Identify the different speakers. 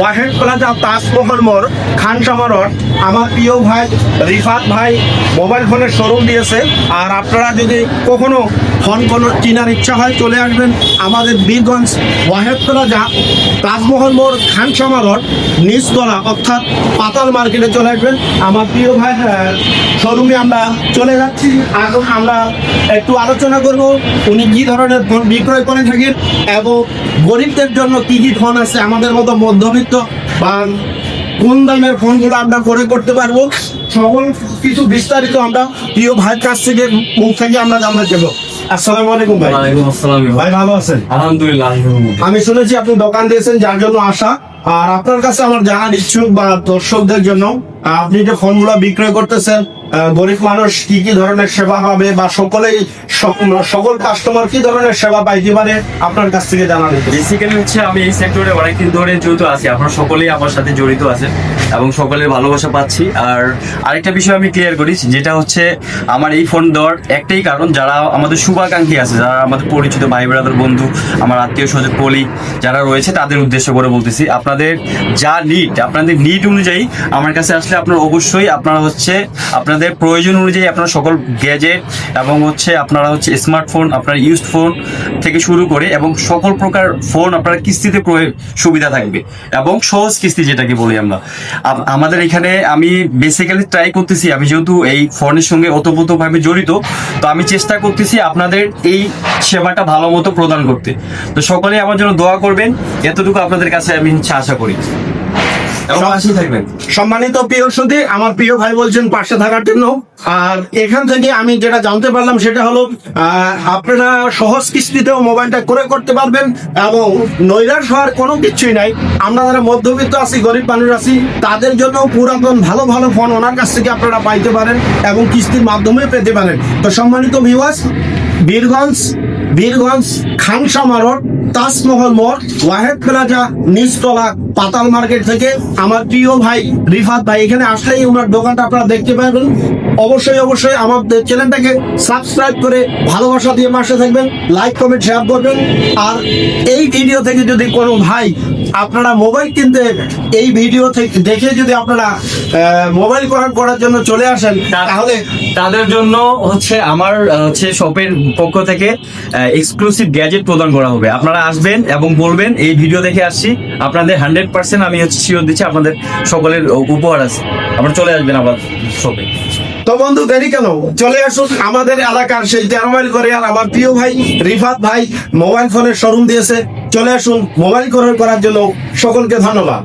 Speaker 1: Wahed plaza Taj Mahal মোড় Khansama road আমার প্রিয় ভাই রিফাত ভাই মোবাইল ফোনের শোরুম দিয়েছে। আর আপনারা যদি কখনো ফোন কোনো কেনার ইচ্ছা হয় চলে আসবেন আমাদের বীরগঞ্জ ওয়াহেদ প্লাজা তাজমহল মোড় খানসামা রোড নিচতলা, অর্থাৎ পাতাল মার্কেটে চলে আসবেন। আমার প্রিয় ভাই শোরুমে আমরা চলে যাচ্ছি। এখন আমরা একটু আলোচনা করব উনি কী ধরনের ফোন বিক্রয় করে থাকেন এবং গরিবদের জন্য কী কী ফোন আছে, আমাদের মতো মধ্যবিত্ত বা কোন দামের ফোনগুলো আমরা করে করতে পারব? সকল কিছু বিস্তারিত আমরা প্রিয় ভাইয়ের কাছ থেকে মুখ থেকে আমরা জানতে চাইব। আসসালামু আলাইকুম ভাই।
Speaker 2: আসসালাম।
Speaker 1: ভাই ভালো আছেন?
Speaker 2: আলহামদুলিল্লাহ আলহামদুলিল্লাহ।
Speaker 1: আমি শুনেছি আপনি দোকান দিয়েছেন যার জন্য আসা আর আপনার কাছে আমার জানার ইচ্ছুক বা দর্শকদের জন্য, আপনি যে ফোনগুলো বিক্রয় করতেছেন গরিব মানুষ কি কি ধরনের সেবা পাবে বা সকলেই সকল কাস্টমার কি ধরনের সেবা পাইতে পারে, আপনার কাছ থেকে জানা যেত
Speaker 2: বেসিক্যালি হচ্ছে আমি এই সেক্টরে অনেকদিন ধরে জড়িত আছি, আপনারা সকলেই আমার সাথে জড়িত আছেন এবং সকলের ভালোবাসা পাচ্ছি। আর আরেকটা বিষয় আমি ক্লিয়ার করি, যেটা হচ্ছে আমার এই ফোন দেওয়ার একটাই কারণ, যারা আমাদের শুভাকাঙ্ক্ষী আছে, যারা আমাদের পরিচিত ভাই বন্ধু, আমার আত্মীয় স্বজন কলি যারা রয়েছে, তাদের উদ্দেশ্য করে বলতেছি আপনাদের যা নিড আপনাদের নিড অনুযায়ী আমার কাছে আসলে আপনার অবশ্যই আপনারা হচ্ছে আপনাদের প্রয়োজন অনুযায়ী আপনারা সকল গ্যাজেট এবং হচ্ছে আপনারা হচ্ছে স্মার্টফোন আপনার ইউজড ফোন থেকে শুরু করে এবং সকল প্রকার ফোন আপনারা কিস্তিতে সুবিধা থাকবে এবং সহজ কিস্তি যেটাকে বলি আমরা। আমাদের এখানে আমি বেসিক্যালি ট্রাই করতেছি, আমি যেহেতু এই ফোনের সঙ্গে ওতপ্রোতভাবে জড়িত, তো আমি চেষ্টা করতেছি আপনাদের এই সেবাটা ভালো মতো প্রদান করতে। তো সকলে আমার জন্য দোয়া করবেন, এতটুকু আপনাদের কাছে আমি ইচ্ছা আশা করি।
Speaker 1: সম্মানিত প্রিয় সুদী আমার প্রিয় ভাই বলছেন পাশে থাকার জন্য। আর এখান থেকে আমি যেটা জানতে পারলাম সেটা হলো আপনারা সহজ কিস্তিতেও মোবাইলটা করে করতে পারবেন এবং নৈরাশ হওয়ার কোনো কিছুই নাই। আমরা যারা মধ্যবিত্ত আছি, গরিব মানুষ আছি, তাদের জন্য পুরাতন ভালো ভালো ফোন ওনার কাছ থেকে আপনারা পাইতে পারেন এবং কিস্তির মাধ্যমে পেতে পারেন। তো সম্মানিত ভিউয়ার্স বীরগঞ্জ বীরগঞ্জ খানসামা রোড তাজমহল মোড় ওয়াহেদ প্লাজা নিচতলা পাতাল মার্কেট থেকে আমার প্রিয় ভাই রিফাত ভাই এখানে আসলেই ওনার দোকানটা আপনারা দেখতে পাবেন অবশ্যই অবশ্যই আমাদের চ্যানেলটাকে সাবস্ক্রাইব করে ভালোবাসা দিয়ে মাসে থাকবেন লাইক কমেন্ট শেয়ার করবেন। আর এই ভিডিও থেকে যদি কোনো ভাই আপনারা মোবাইল কিনতে এই ভিডিও থেকে দেখে যদি আপনারা মোবাইল করার করার জন্য চলে আসেন তাহলে
Speaker 2: তাদের জন্য হচ্ছে আমার হচ্ছে শপের পক্ষ থেকে এক্সক্লুসিভ গ্যাজেট প্রদান করা হবে। আপনারা আসবেন এবং বলবেন, এই ভিডিও দেখে আসছি। আপনাদের হান্ড্রেড পার্সেন্ট আমি হচ্ছে শিওর দিচ্ছি আপনাদের সকলের উপহার আছে। আপনারা চলে আসবেন আবার শপে
Speaker 1: তো বন্ধু, দেরি কেন? চলে আসুন আমাদের এলাকার সেই তেরো মাইল করে আর আমার প্রিয় ভাই, রিফাত ভাই, মোবাইল ফোনের শোরুম দিয়েছে। চলে আসুন মোবাইল করার জন্য সকলকে ধন্যবাদ।